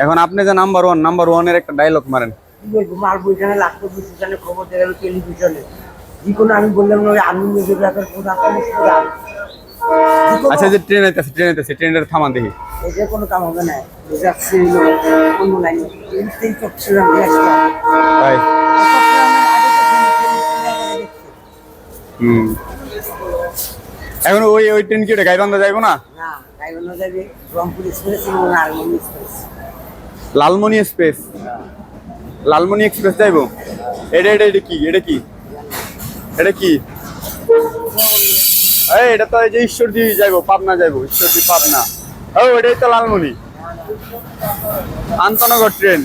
এখন আপনি যে নাম্বার ওয়ান নাম্বার ওয়ানের একটা ডায়লগ মারেন। কি বলব মারবো এখানে লাগতো বিশেষণে খবর দেওয়া গেল টেলিভিশনে যে কোনো আমি বললাম না আমি কোনো- আচ্ছা যে ট্রেন আইতেছে ট্রেন আইতেছে ট্রেনের থামান দেখি। এই যে কোনো কাম হবে না। যাচ্ছি অন্য লাইনে। চট্টগ্রাম তাই। হুম। এখন ওই ওই ট্রেন কি গাইবান্ধা যাইবো না? না গাইবান্ধা যাবে রংপুর এক্সপ্রেস এবং express. Lalmoni express. Lalmoni express যাইবো? এটা এটা এটা কি? এটা কি? এটা কি? এই, এটা তো এই যে ঈশ্বরদী যাইবো, পাবনা যাইবো, ঈশ্বরদী, পাবনা। ও, এটাই তো লালমনি। আন্তনগর ট্রেন।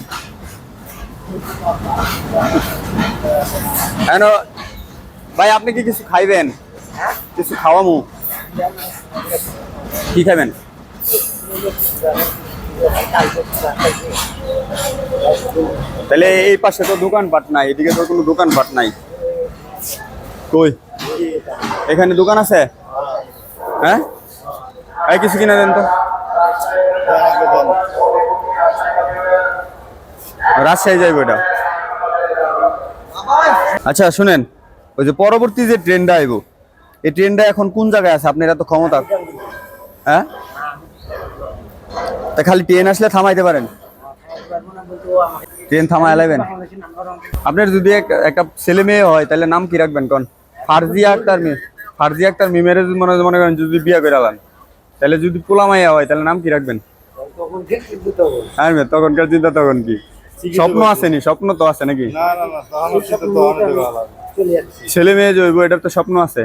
কেন ভাই, আপনি কি কিছু খাইবেন? কিছু খাওয়ামু? কি খাবেন তাহলে এই পাশে তো দোকানপাট নাই, এদিকে তো কোনো দোকানপাট নাই। কই? এখানে দোকান আছে? হ্যাঁ? এই কিছু কিনা দেন তো। রাজশাহী যাইব এটা। আচ্ছা শুনেন, ওই যে পরবর্তী যে ট্রেনটা আইব, এই ট্রেনটা এখন কোন জায়গায় আছে? আপনি আপনার এত ক্ষমতা। হ্যাঁ? তা খালি ট্রেন আসলে থামাইতে পারেন। ট্রেন নাম্বার ওয়ান আপনার যদি এক- একটা ছেলে মেয়ে হয় তাহলে নাম কি রাখবেন কোন? ফারজিয়া আক্তার মেয়ে ফারজিয়া আক্তার মিমের মনে মনে করেন যদি বিয়ে করে আলান। তাহলে যদি পোলা মাইয়া হয় তাহলে নাম কি রাখবেন? হ্যাঁ মেয়ে, তখনকার চিন্তা তখন কি? স্বপ্ন আসেনি স্বপ্ন তো আছে নাকি? ছেলে মেয়ে জৈব এটার তো স্বপ্ন আছে।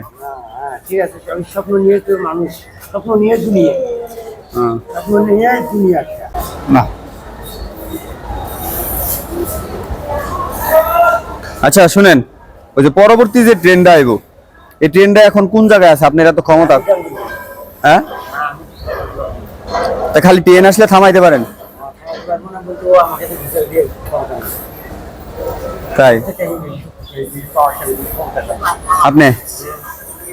হ্যাঁ, ঠিক আছে স্বপ্ন নিয়ে তো মানুষ স্বপ্ন নিয়ে দুনিয়া না। আচ্ছা শুনেন ওই যে পরবর্তী যে ট্রেনটা আইব এই ট্রেনটা এখন কোন জায়গায় আছে? আপনার এত ক্ষমতা। হ্যাঁ? তা খালি ট্রেন আসলে থামাইতে পারেন। তাই। আপনি?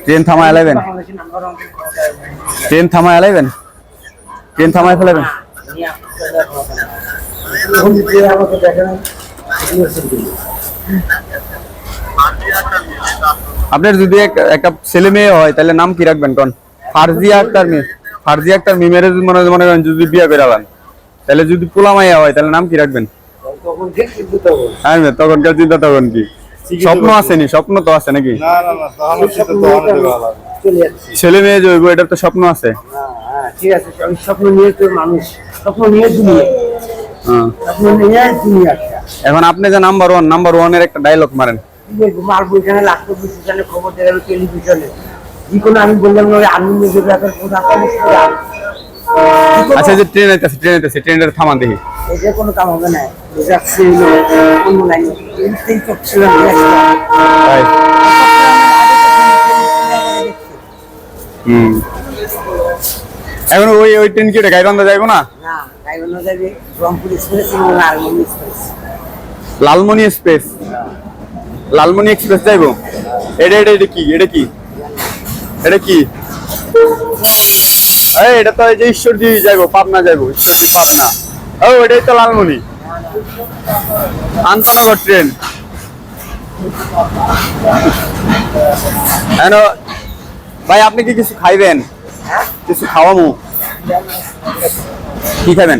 ট্রেন থামায় লাইবেন? বাংলাদেশের নাম্বার ওয়ান ক্ষমতা নেই। ট্রেন থামায় লাইবেন? ট্রেন থামায় ফেলাবেন। আপনার যদি একটা ছেলে মেয়ে হয় তাহলে নাম কি রাখবেন কোন? ফারজিয়া আক্তার মি ফারজিয়া আক্তার মিমের যদি মনে মনে করেন যদি বিয়ে করে তাহলে যদি পোলা মাইয়া হয় তাহলে নাম কি রাখবেন? তখনকার চিন্তা তখন কি? স্বপ্ন আসেনি স্বপ্ন তো আছে নাকি? ছেলে মেয়ে জৈব এটার তো স্বপ্ন আছে। ঠিক আছে আমি স্বপ্ন নিয়ে তো মানুষ স্বপ্ন নিয়ে দুনিয়া। হ্যাঁ। স্বপ্ন নিয়ে দুনিয়া এখন আপনি যে নাম্বার ওয়ান নাম্বার ওয়ানের একটা ডায়লগ মারেন। মারবো এখানে লাগতো বিশেষণে খবর দেওয়া টেলিভিশনে যে কোনো আমি বললাম না আমি নিজের ব্যাপার কোনো- আচ্ছা যে ট্রেন আইতেছে ট্রেন আইতেছে ট্রেনের থামান দেখি। যে কোনো কাম হবে না। যাচ্ছি অন্য লাইনে তাই। ট্রেন- ট্রেন দেখছি। হুম। এখন ওই ওই ট্রেন কি গাইবান্ধা যাইবো না? লালমনি এক্সপ্রেস লালমনি এক্সপ্রেস যাইবো? এটা এটা এটা কি? এটা কি? এটা কি? এই এটা তো এই যে ঈশ্বরদী যাইবো পাবনা যাইবো ঈশ্বরদী পাবনা। ও এটাই তো লালমনি। আন্তনগর ট্রেন ভাই আপনি কি কিছু খাইবেন? কিছু খাওয়ামু কি খাবেন?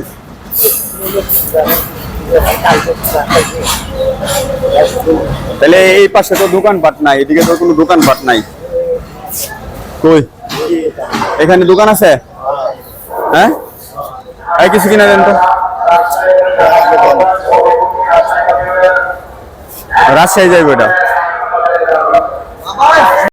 তাহলে এই পাশে তো দোকানপাট নাই এদিকে তো কোনো দোকানপাট নাই। কই? এখানে দোকান আছে? হ্যাঁ? এই কিছু কিনা দেন তো। রাজশাহী যাইব এটা।